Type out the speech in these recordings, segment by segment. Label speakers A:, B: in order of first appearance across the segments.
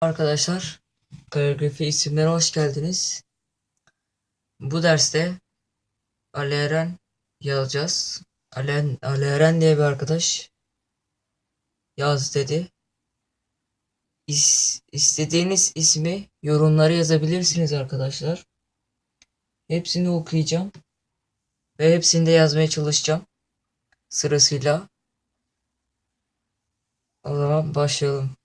A: Arkadaşlar, kaligrafi isimlere hoş geldiniz. Bu derste Ali Eren yazacağız. Ali, Ali Eren diye bir arkadaş yaz dedi. İs, istediğiniz ismi yorumlara yazabilirsiniz arkadaşlar. Hepsini okuyacağım. Ve hepsini de yazmaya çalışacağım. Sırasıyla. O zaman başlayalım.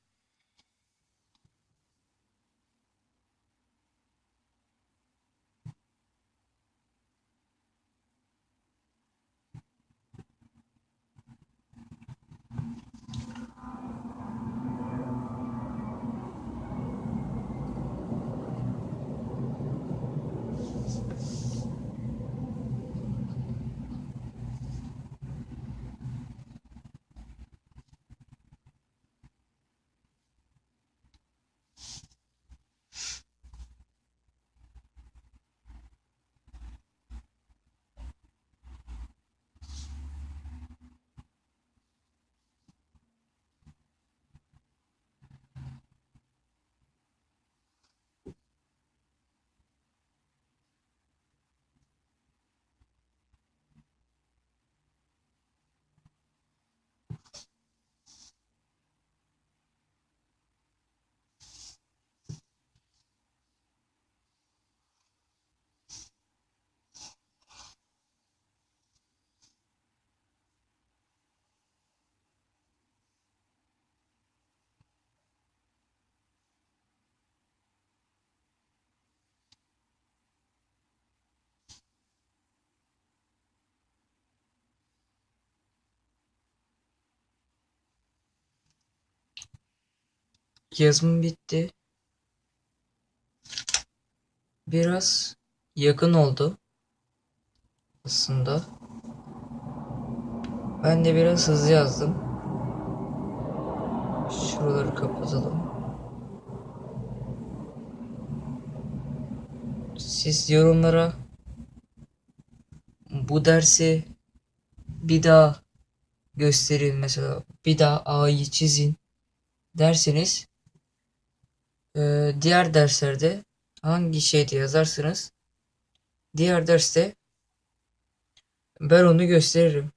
A: Yazım bitti. Biraz yakın oldu. Aslında. Ben de biraz hızlı yazdım. Şuraları kapatalım. Siz yorumlara bu dersi bir daha gösterin mesela bir daha A'yı çizin derseniz ee, diğer derslerde hangi şeyde yazarsınız diğer derste ben onu gösteririm.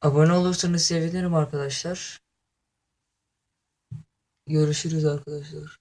A: Abone olursanız sevinirim arkadaşlar. Görüşürüz arkadaşlar.